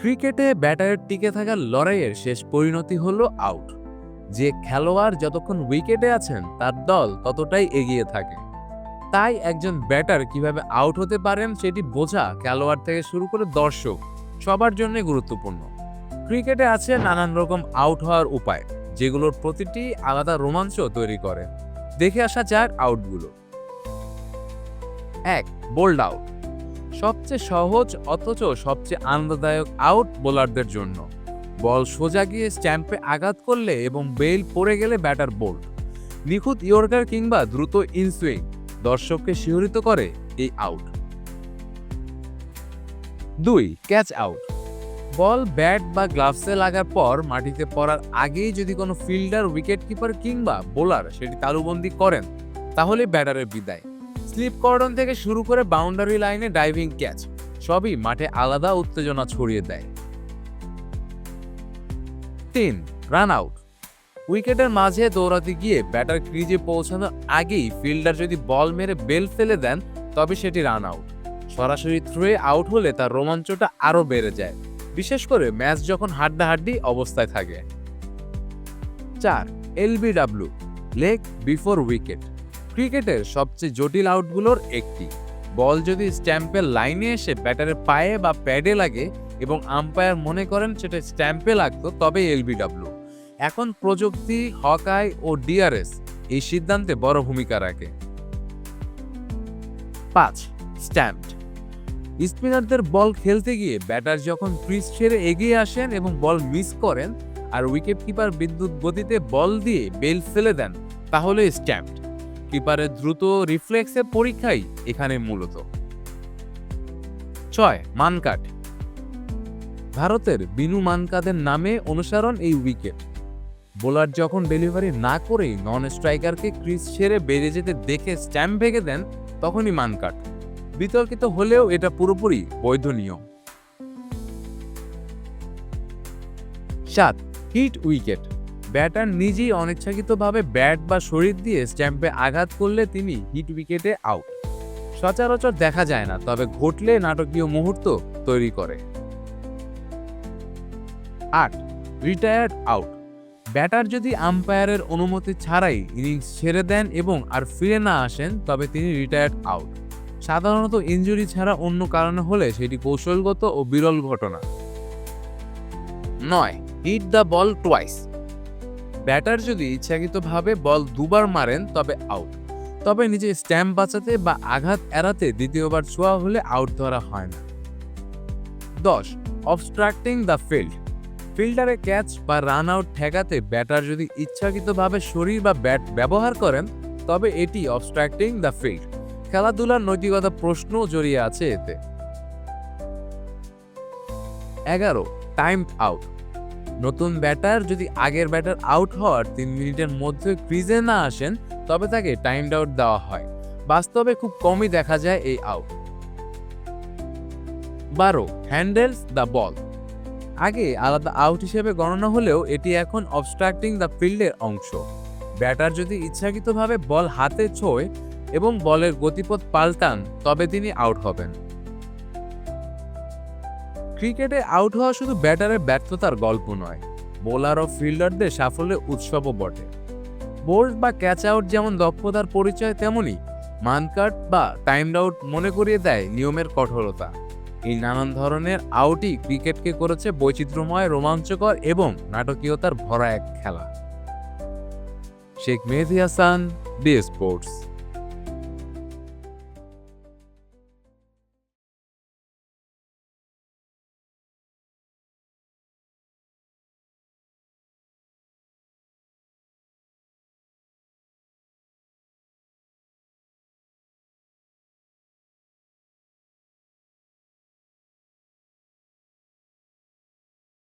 ক্রিকেটে ব্যাটারের টিকে থাকার লড়াইয়ের শেষ পরিণতি হলো আউট যে খেলোয়াড় যতক্ষণ উইকেটে আছেন, তার দল ততটাই এগিয়ে থাকে। তাই একজন ব্যাটার কীভাবে আউট হতে পারেন সেটি বোঝা খেলোয়াড় থেকে শুরু করে দর্শক সবার জন্য গুরুত্বপূর্ণ। ক্রিকেটে আছে নানান রকম আউট হওয়ার উপায়, যেগুলোর প্রতিটি আলাদা রোমাঞ্চ তৈরি করে। দেখে আসা যাক আউটগুলো এক বোল্ড আউট সবচেয়ে সহজ অথচ সবচেয়ে আনন্দদায়ক আউট বোলারদের জন্য। বল সোজা গিয়ে স্ট্যাম্পে আঘাত করলে এবং বেল পড়ে গেলে ব্যাটার বোল্ড নিখুঁত ইয়র্কার কিংবা দ্রুত ইনসুইং দর্শককে শিহরিত করে এই আউট দুই ক্যাচ আউট বল ব্যাট বা গ্লাভসে লাগার পর মাটিতে পড়ার আগেই যদি কোনো ফিল্ডার উইকেট কিপার কিংবা বোলার সেটি তালুবন্দি করেন, তাহলে ব্যাটারের বিদায়। স্লিপ কর্ডন থেকে শুরু করে বাউন্ডারি লাইনে ডাইভিং ক্যাচ সবই মাঠে আলাদা উত্তেজনা ছড়িয়ে দেয়। তিন রান আউট উইকেটের মাঝে দৌড়াতে গিয়ে ব্যাটার ক্রিজে পৌঁছানোর আগেই ফিল্ডার যদি বল মেরে বেল ফেলে দেন, তবে সেটি রান আউট সরাসরি থ্রুয়ে আউট হলে তার রোমাঞ্চটা আরও বেড়ে যায়, বিশেষ করে ম্যাচ যখন হাড্ডাহাড্ডি অবস্থায় থাকে। চার এলবিডাব্লিউ লেগ বিফোর উইকেট ক্রিকেটের সবচেয়ে জটিল আউটগুলোর একটি। বল যদি স্ট্যাম্পের লাইনে এসে ব্যাটারের পায়ে বা প্যাডে লাগে এবং আম্পায়ার মনে করেন সেটা স্ট্যাম্পে লাগতো তবে এলবিডাব্লিউ। এখন প্রযুক্তি, হকাই ও ডিআরএস এই সিদ্ধান্তে বড় ভূমিকা রাখে। পাঁচ স্ট্যাম্প স্পিনারদের বল খেলতে গিয়ে ব্যাটার যখন ক্রিজ ছেড়ে এগিয়ে আসেন এবং বল মিস করেন, আর উইকেট কিপার বিদ্যুৎ গতিতে বল দিয়ে বেল ফেলে দেন তাহলে স্ট্যাম্প কিপারের দ্রুত রিফ্লেক্সের পরীক্ষাই এখানে মূলত। ছয়, মানকাট। ভারতের বিনু মানকাদের নামে অনুসরণ এই উইকেট। বোলার যখন ডেলিভারি না করেই নন স্ট্রাইকারকে ক্রিজ ছেড়ে বেড়ে যেতে দেখে স্ট্যাম্প ভেঙে দেন, তখনই মানকাট। বিতর্কিত হলেও এটা পুরোপুরি বৈধ নিয়ম সাত, হিট উইকেট। ব্যাটার নিজেই অনিচ্ছাকৃতভাবে ব্যাট বা শরীর দিয়ে স্ট্যাম্পে আঘাত করলে তিনি হিট উইকেটে আউট। সচরাচর দেখা যায় না, তবে ঘটলে নাটকীয় মুহূর্ত তৈরি করে। আট রিটায়ার্ড আউট ব্যাটার যদি আম্পায়ারের অনুমতি ছাড়াই ইনিংস ছেড়ে দেন এবং আর ফিরে না আসেন, তবে তিনি রিটায়ার্ড আউট সাধারণত ইনজুরি ছাড়া অন্য কারণে হলে সেটি কৌশলগত ও বিরল ঘটনা। নয় hit the ball twice batter যদি ইচ্ছাকৃতভাবে বল দুবার মারেন, তবে আউট। তবে নিজে স্ট্যাম্প বাঁচাতে বা আঘাত এড়াতে দ্বিতীয়বার ছোঁয়া হলে আউট ধরা হয় না। দশ অবস্ট্রাক্টিং দ্য ফিল্ড ফিল্ডারে ক্যাচ বা রান আউট ঠেকাতে ব্যাটার যদি ইচ্ছাকৃতভাবে শরীর বা ব্যাট ব্যবহার করেন, তবে এটি অবস্ট্রাক্টিং দ্য ফিল্ড খেলাধুলার নৈতিকতা প্রশ্নও জড়িয়ে আছে এতে। এগারো টাইম আউট নতুন ব্যাটার যদি আগের ব্যাটার আউট হওয়ার তিন মিনিটের মধ্যে ক্রিজে না আসেন, তবে তাকে টাইম আউট দেওয়া হয়। বাস্তবে খুব কমই দেখা যায় এই আউট। বারো, হ্যান্ডেলস দ্য বল। আগে আলাদা আউট হিসেবে গণনা হলেও এটি এখন অবস্ট্রাক্টিং দ্য ফিল্ডের অংশ। ব্যাটার যদি ইচ্ছাকৃতভাবে বল হাতে ছোঁয় এবং বলের গতিপথ পাল্টান, তবে তিনি আউট হবেন। ক্রিকেটে আউট হওয়া শুধু ব্যাটারের ব্যর্থতার গল্প নয়, বোলার ও ফিল্ডারদের সাফল্যের উৎসবও বটে। বোল্ড বা ক্যাচ আউট যেমন দক্ষতার পরিচয় তেমনই মানকাট বা টাইম আউট মনে করিয়ে দেয় নিয়মের কঠোরতা। এই নানান ধরনের আউটই ক্রিকেটকে করেছে বৈচিত্র্যময়, রোমাঞ্চকর এবং নাটকীয়তার ভরা এক খেলা। Sheikh Mehedi Hasan, D sports.